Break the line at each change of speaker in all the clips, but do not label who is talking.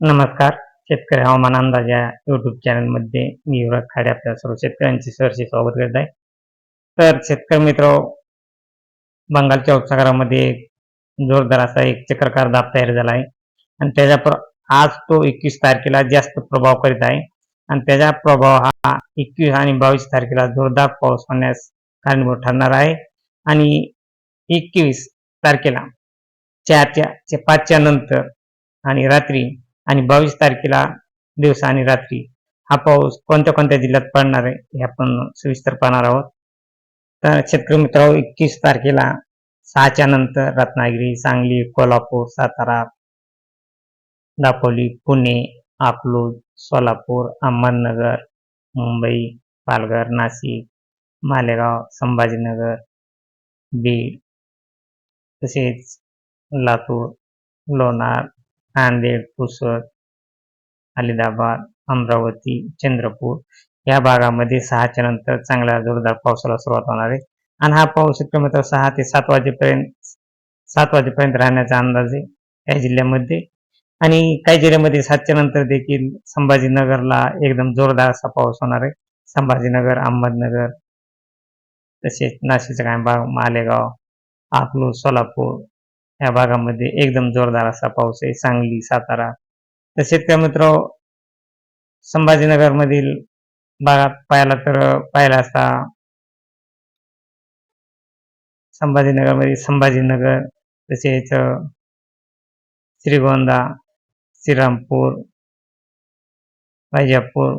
नमस्कार. शेतकरी हवामान अंदाज या युट्यूब चॅनलमध्ये मी युवराज खाडे आपल्या सर्व शेतकऱ्यांचे सहर्षे स्वागत करत आहे. तर शेतकरी मित्र बंगालच्या उपसागरामध्ये जोरदार असा एक चक्रकार दाब तयार झाला आहे. आणि त्याच्या प्र आज तो एकवीस तारखेला जास्त प्रभाव करीत आहे. आणि त्याचा प्रभाव हा एकवीस आणि बावीस तारखेला जोरदार पाऊस होण्यास कारणीभूत ठरणार आहे. आणि एकवीस तारखेला चारच्या चे- पाचच्या नंतर आणि रात्री आणि बावीस तारखेला दिवस आणि रात्री हा पाऊस कोणत्या कोणत्या जिल्ह्यात पडणार आहे हे आपण सविस्तर पाहणार आहोत. तर शेतकरी मित्र एकवीस तारखेला सहाच्या नंतर रत्नागिरी सांगली कोल्हापूर सातारा दापोली पुणे अकलूज सोलापूर अहमदनगर मुंबई पालघर नाशिक मालेगाव संभाजीनगर बीड तसेच लातूर लोणार नांदेड पुसद अलिदाबाद अमरावती चंद्रपूर या भागामध्ये सहाच्या नंतर चांगल्या जोरदार पावसाला सुरुवात होणार आहे. आणि हा पाऊस किलोमीटर सहा ते सात वाजेपर्यंत सात वाजेपर्यंत राहण्याचा अंदाज आहे काही जिल्ह्यामध्ये. आणि काही जिल्ह्यामध्ये सातच्या नंतर देखील संभाजीनगरला एकदम जोरदार असा पाऊस होणार आहे. संभाजीनगर अहमदनगर तसेच नाशिकचा काय भाग मालेगाव अकलूज सोलापूर या भागामध्ये एकदम जोरदार असा पाऊस आहे सांगली सातारा. तर शेतकरी मित्र संभाजीनगरमधील भागात पाहायला तर पाहिला असता संभाजीनगरमध्ये संभाजीनगर तसेच श्रीगोंदा श्रीरामपूर वैजापूर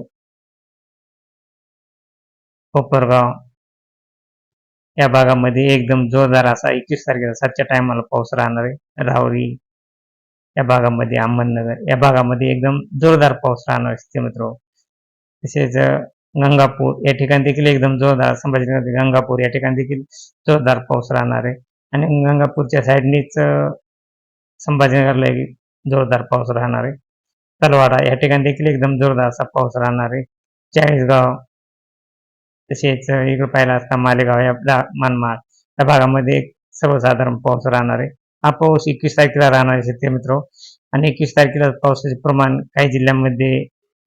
कोपरगाव या भागामध्ये एकदम जोरदार असा एकवीस तारखेला सातच्या टायमाला पाऊस राहणार आहे. राहुरी या भागामध्ये अहमदनगर या भागामध्ये एकदम जोरदार पाऊस राहणार आहे मित्र तसेच गंगापूर या ठिकाणी देखील एकदम जोरदार संभाजीनगर गंगापूर या ठिकाणी देखील जोरदार पाऊस राहणार आहे. आणि गंगापूरच्या साईडनीच संभाजीनगरला एक जोरदार पाऊस राहणार आहे. तलवाडा या ठिकाणी देखील एकदम जोरदार असा पाऊस राहणार आहे. चाळीसगाव तसेच इकडं इकडे पाहिला असता मालेगाव या मनमाड. या भागामध्ये एक सर्वसाधारण पाऊस राहणार आहे. हा पाऊस एकवीस तारखेला राहणार आहे शेतकरी मित्र. आणि एकवीस तारखेला पावसाचे प्रमाण काही जिल्ह्यांमध्ये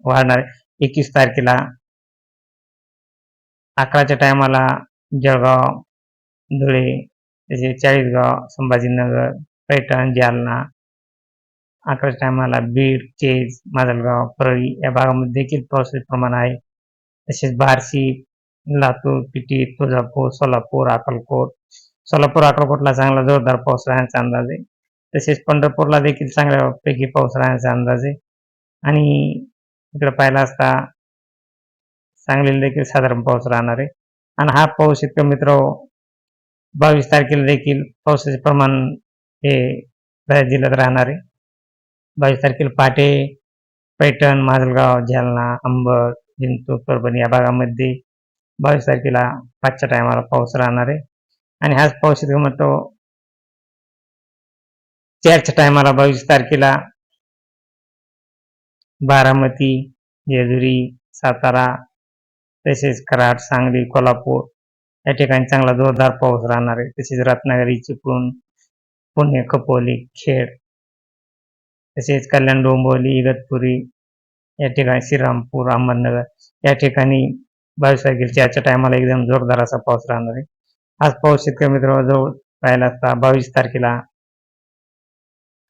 वाढणार आहे. एकवीस तारखेला अकराच्या टायमाला जळगाव धुळे तसेच चाळीसगाव संभाजीनगर पैठण जालना अकराच्या टायमाला बीड केज माजलगाव परळी या भागामध्ये देखील पावसाचे प्रमाण आहे. तसेच बार्शी लातूर पिटी तुळजापूर सोलापूर अक्कलकोट. सोलापूर अक्कलकोटला चांगला जोरदार पाऊस राहण्याचा अंदाज आहे. तसेच पंढरपूरला देखील चांगल्यापैकी पाऊस राहण्याचा अंदाज आहे. आणि इकडे पाहिला असता सांगलीला देखील साधारण पाऊस राहणार आहे. आणि हा पाऊस इतकं मित्र हो, बावीस तारखेला देखील पावसाचे प्रमाण हे बऱ्याच जिल्ह्यात राहणार आहे. बावीस तारखेला पहाटे पैठण माजलगाव जालना अंबड जिंतूर परभणी या भागामध्ये बावीस तारखेला पाचच्या टायमाला पाऊस राहणार आहे. आणि हाच पाऊस इतकं म्हणतो चारच्या टायमाला बावीस तारखेला बारामती जेजुरी सातारा तसेच कराड सांगली कोल्हापूर या ठिकाणी चांगला जोरदार पाऊस राहणार आहे. तसेच रत्नागिरी चिपळूण पुणे कपोली खेड तसेच कल्याण डोंबिवली इगतपुरी या ठिकाणी श्रीरामपूर अहमदनगर या ठिकाणी बावीस तारखेला चारच्या टायमाला एकदम जोरदार असा पाऊस राहणार आहे. आज पाऊस शेतकरी मित्र जवळ राहिला असता बावीस तारखेला.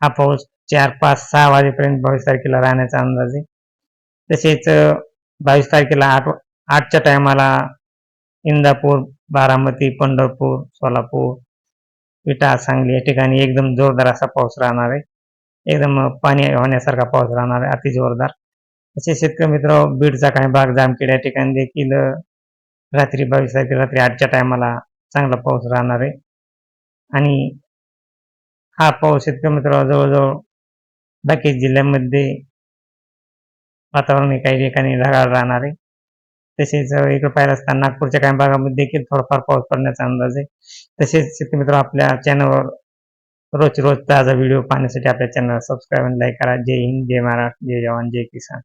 हा पाऊस चार पाच सहा वाजेपर्यंत बावीस तारखेला राहण्याचा अंदाज आहे. तसेच बावीस तारखेला आठ आठच्या टायमाला इंदापूर बारामती पंढरपूर सोलापूर विटा सांगली या ठिकाणी एकदम जोरदार असा पाऊस राहणार आहे. एकदम पाणी होण्यासारखा पाऊस राहणार आहे. अति जोरदार असे शेतकरी मित्र बीडचा काही भाग जामखेड या ठिकाणी देखील रात्री बावीस तारखेला रात्री आठच्या टायमाला चांगला पाऊस राहणार आहे. आणि हा पाऊस शेतकरी मित्र जवळजवळ बाकी जिल्ह्यांमध्ये वातावरण काही ठिकाणी ढगाळ राहणार आहे. तसेच इकडे पाहिलं असता नागपूरच्या काही भागामध्ये देखील थोडाफार पाऊस पडण्याचा अंदाज आहे. तसेच शेतकरी मित्र आपल्या चॅनलवर रोज रोज ताजा व्हिडिओ पाहण्यासाठी आपल्या चॅनल सबस्क्राईब आणि लाईक करा. जय हिंद जय महाराष्ट्र जय जवान जय किसान.